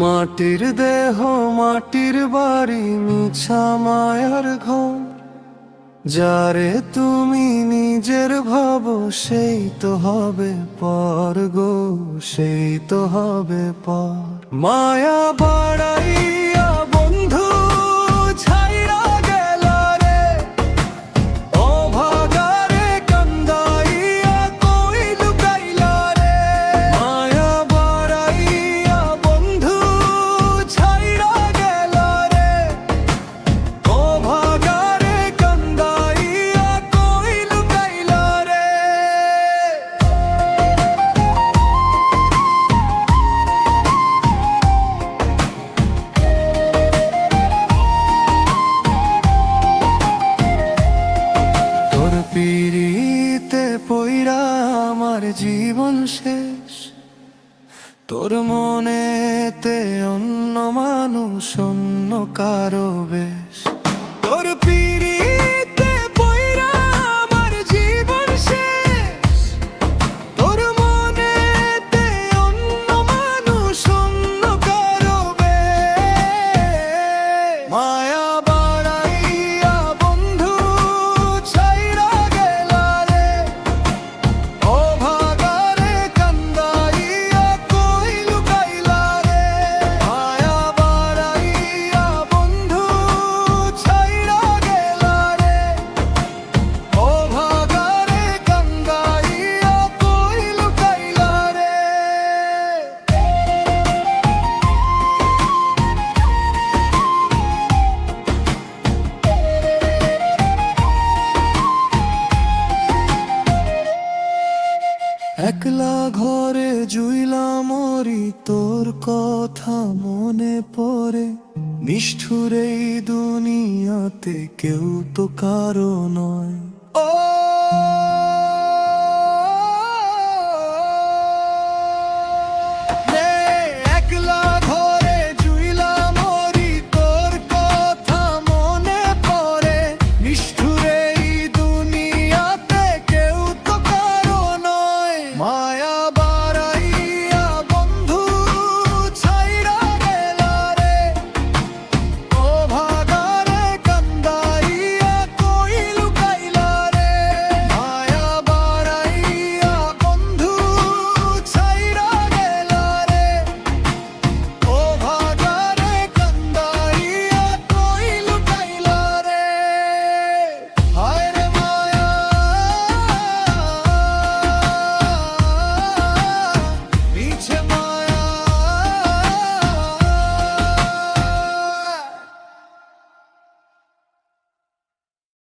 মাটির দেহ, মাটির বাড়ি, মিছা মায়ার ঘর। যারে তুমি নিজের ভাবো, সেই তো হবে পর গো, সেই তো হবে পর। মায়া বাড়াইয়া আমার জীবন শেষ। তোর মনেতে অন্য মানুষ অন্য কারও বেশ। তোর পিড়িতে একলা ঘরে জুইলা মরি তোর কথা মনে পড়ে। নিষ্ঠুর এই দুনিয়াতে কেউ তো কারও নয়। ও